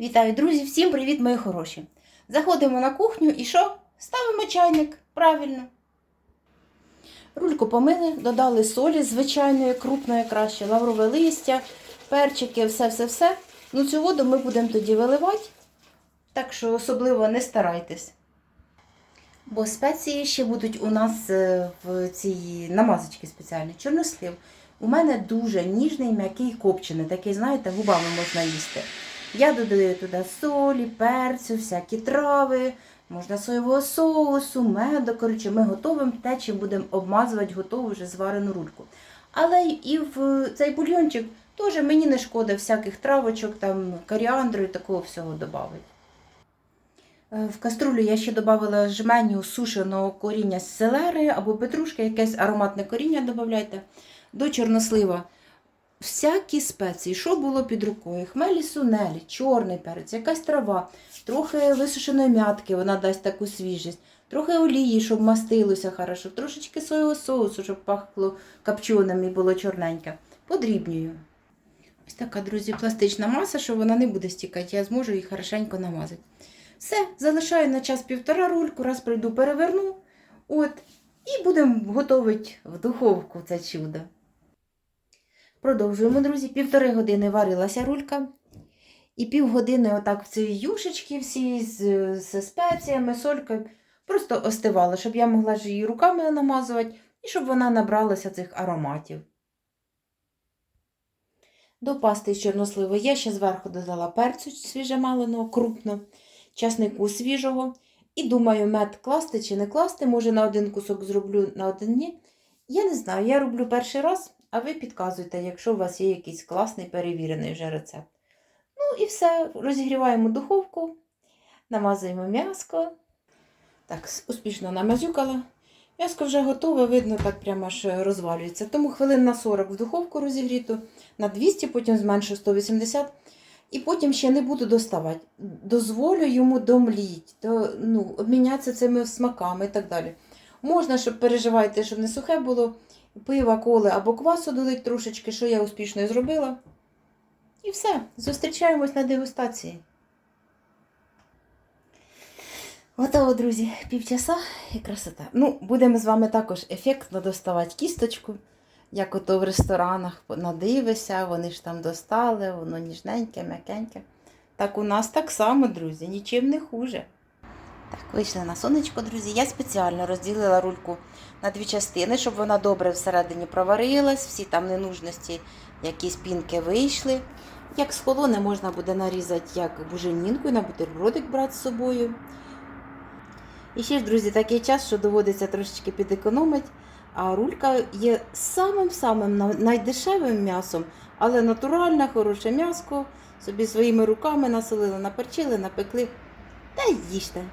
Вітаю, друзі! Всім привіт, мої хороші! Заходимо на кухню і що? Ставимо чайник. Правильно. Рульку помили, додали солі звичайної, крупної краще, лаврове листя, перчики, все-все-все. Ну, цю воду ми будемо тоді виливати, так що особливо не старайтесь. Бо спеції ще будуть у нас е, в цій намазочці спеціальній. Чорнослив. У мене дуже ніжний, м'який копчений, такий, знаєте, губами можна їсти. Я додаю туди солі, перцю, всякі трави, можна соєвого соусу, меду. Коротше, ми готовимо те, чим будемо обмазувати готову вже зварену рульку. Але і в цей бульйончик теж мені не шкода всяких травочок, там, коріандру і такого всього додати. Е, В каструлю я ще додавала жменю сушеного коріння з селери або петрушки, якесь ароматне коріння додавайте. До чорнослива всякі спеції, що було під рукою, хмелі сунелі, чорний перець, якась трава, трохи висушеної м'ятки, вона дасть таку свіжість, трохи олії, щоб мастилося хорошо, трошечки соєвого соусу, щоб пахло копченим і було чорненьке. Подрібнюю. Ось така, друзі, пластична маса, що вона не буде стікати, я зможу її хорошенько намазати. Все, залишаю на час півтора рульку, раз прийду, переверну. От, і будемо готувати в духовку це чудо. Продовжуємо, друзі. Півтори години варилася рулька. І півгодини отак в цій юшечці всі з, з спеціями, солькою. Просто остивала, щоб я могла ж її руками намазувати і щоб вона набралася цих ароматів. До пасти з чорносливу я ще зверху додала перцю свіжемаленого, крупно, часнику свіжого. І думаю, мед класти чи не класти, може на один кусок зроблю, на один ні. Я не знаю, я роблю перший раз, а ви підказуйте, якщо у вас є якийсь класний перевірений вже рецепт. Ну і все, розігріваємо духовку, намазуємо м'яско. Так, успішно намазюкала. М'яско вже готове, видно, так прямо аж розвалюється. Тому хвилин на 40 в духовку розігріту, на 200, потім зменшу 180. І потім ще не буду доставати. Дозволю йому домліть, до, ну, обмінятися цими смаками і так далі. Можна, щоб переживайте, щоб не сухе було, пива, коли або квасу долить трошечки, що я успішно і зробила. І все. Зустрічаємось на дегустації. Готово, друзі, півчаса і красота. Ну, будемо з вами також ефектно доставати кісточку, як ото в ресторанах надивися, вони ж там достали, воно ніжненьке, м'якеньке. Так у нас так само, друзі, нічим не хуже. Так, вийшли на сонечко, друзі. Я спеціально розділила рульку на дві частини, щоб вона добре всередині проварилась, всі там ненужності, якісь пінки вийшли. Як з холоне можна буде нарізати як буженінку і на бутербродик брати з собою. І ще ж, друзі, такий час, що доводиться трошечки підекономити. А рулька є самим-самим найдешевим м'ясом, але натуральне, хороше м'яско. Собі своїми руками насолили, наперчили, напекли та їжте.